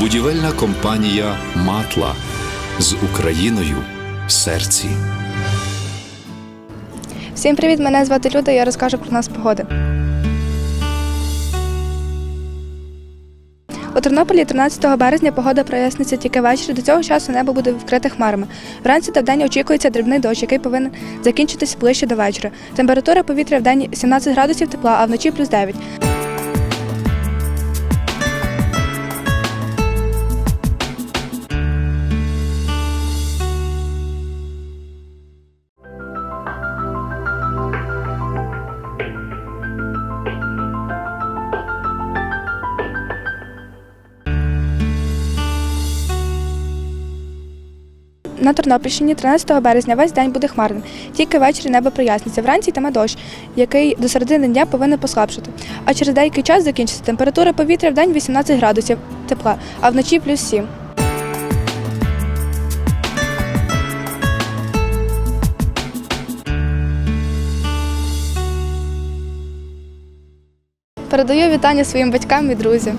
Будівельна компанія Матла з Україною в серці. Всім привіт! Мене звати Люда. Я розкажу про нас погоди. У Тернополі 13 березня погода проясниться тільки ввечері. До цього часу небо буде вкрите хмарами. Вранці та вдень очікується дрібний дощ, який повинен закінчитись ближче до вечора. Температура повітря вдень 17 градусів тепла, а вночі плюс 9. На Тернопільщині 13 березня весь день буде хмарним. Тільки ввечері небо проясниться. Вранці йтиме дощ, який до середини дня повинен послабшити. А через деякий час закінчиться температура повітря в день 18 градусів тепла, а вночі плюс 7. Передаю вітання своїм батькам і друзям.